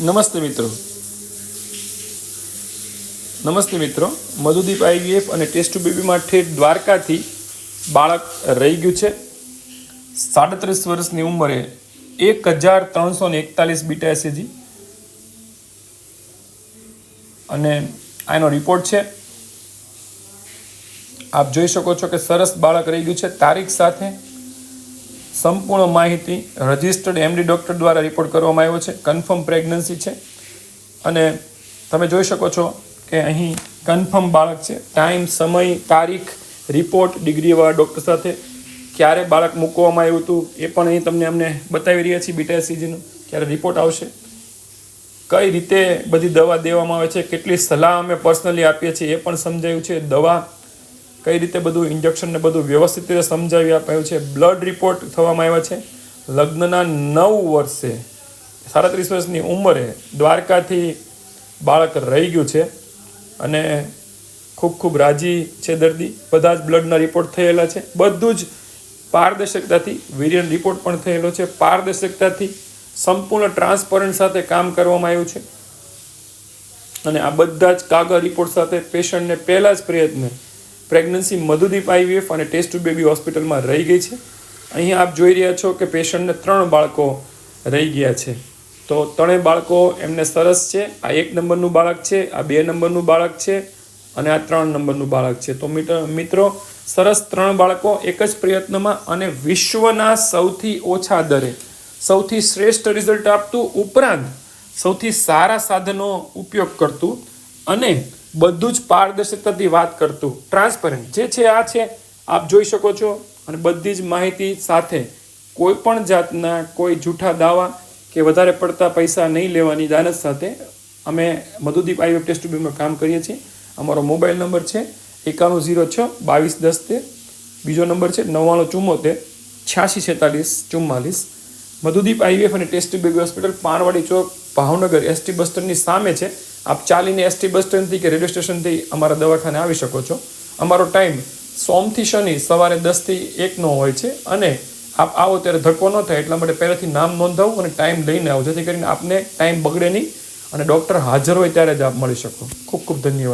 નમસ્તે મિત્રો. નમસ્તે મિત્રો. મધુદીપ આઈવીએફ અને ટેસ્ટ ટુ બેબી માટે દ્વારકાથી બાળક રહી ગયું છે. સાડત્રીસ વર્ષની ઉંમરે એક હજાર ત્રણસો ને એકતાલીસ બીટા એસએજી. અને આનો રિપોર્ટ છે. આપ જોઈ શકો છો કે સરસ બાળક રહી ગયું છે. તારીખ સાથે સંપૂર્ણ માહિતી રજિસ્ટર્ડ એમડી ડૉક્ટર દ્વારા રિપોર્ટ કરવામાં આવ્યો છે. કન્ફર્મ પ્રેગ્નન્સી છે. અને તમે જોઈ શકો છો કે અહીં કન્ફર્મ બાળક છે. ટાઈમ સમય, તારીખ રિપોર્ટ ડિગ્રીવાળા ડૉક્ટર સાથે ક્યારે બાળક મૂકવામાં આવ્યું હતું એ પણ અહીં તમને અમને બતાવી રહ્યા છીએ બીટાસીજીનું ક્યારે રિપોર્ટ આવશે. કઈ રીતે બધી દવા દેવામાં આવે છે, કેટલી સલાહ અમે પર્સનલી આપીએ છીએ એ પણ સમજાયું છે. દવા કઈ રીતે બધું ઇન્જેક્શન ને બધું વ્યવસ્થિત રીતે સમજાવી આપ્યું છે? બ્લડ રિપોર્ટ થવામાં આવ્યા છે. લગ્નના નવ વર્ષે, સાડત્રીસ વર્ષની ઉંમરે દ્વારકાથી બાળક રહી ગયું છે અને ખૂબ ખૂબ રાજી છે દર્દી. બધા જ બ્લડના રિપોર્ટ થયેલા છે. બધું જ પારદર્શકતાથી વેરિયન્ટ રિપોર્ટ પણ થયેલો છે. પારદર્શકતાથી સંપૂર્ણ ટ્રાન્સપરન્ટ સાથે કામ કરવામાં આવ્યું છે. અને આ બધા જ કાગળ રિપોર્ટ સાથે પેશન્ટને પહેલા જ પ્રયત્ને પ્રેગ્નન્સી મધુદીપ આઈવીએફ અને ટેસ્ટ ટુ બેબી હોસ્પિટલમાં રહી ગઈ છે. અહીં આપ જોઈ રહ્યા છો કે પેશન્ટને ત્રણ બાળકો રહી ગયા છે. તો ત્રણેય બાળકો એમને સરસ છે. આ એક નંબરનું બાળક છે, આ બે નંબરનું બાળક છે અને આ ત્રણ નંબરનું બાળક છે. તો મિત્ર, સરસ ત્રણ બાળકો એક જ પ્રયત્નમાં અને વિશ્વના સૌથી ઓછા દરે. સૌથી શ્રેષ્ઠ રિઝલ્ટ આપતું ઉપરાંત સૌથી સારા સાધનો ઉપયોગ કરતું અને બધું જ પારદર્શકતાથી વાત કરતું. ટ્રાન્સપરન્ટ જે છે, આ છે, આપ જોઈ શકો છો. અને બધી જ માહિતી સાથે કોઈ પણ જાતના કોઈ જૂઠા દાવા કે વધારે પડતા પૈસા નહીં લેવાની દાનત સાથે અમે મધુદીપ આઈવેબ ટેસ્ટ ટ્યુબમાં કામ કરીએ છીએ. અમારો મોબાઈલ નંબર છે એકાણું ઝીરો છ, બાવીસ દસ તેર. બીજો નંબર છે નવ્વાણું ચુમ્મોતેર છ્યાસી છેતાલીસ, ચુમ્માલીસ. મધુદીપ આઈવીએફ અને test baby hospital Panwadi chowk, Bhavnagar. ST bus સ્ટેન્ડની સામે છે. આપ ચાલીને એસટી બસ સ્ટેન્ડથી કે રેલવે સ્ટેશનથી અમારા દવાખાને આવી શકો છો. અમારો ટાઈમ સોમથી શનિ સવારે દસથી એકનો હોય છે અને આપ આવો ત્યારે ધક્કો ન થાય એટલા માટે પહેલાંથી નામ નોંધાવું અને ટાઈમ લઈને આવો. જેથી કરીને આપને ટાઈમ બગડે નહીં અને ડૉક્ટર હાજર હોય ત્યારે જ આપ મળી શકો. ખૂબ ખૂબ ધન્યવાદ.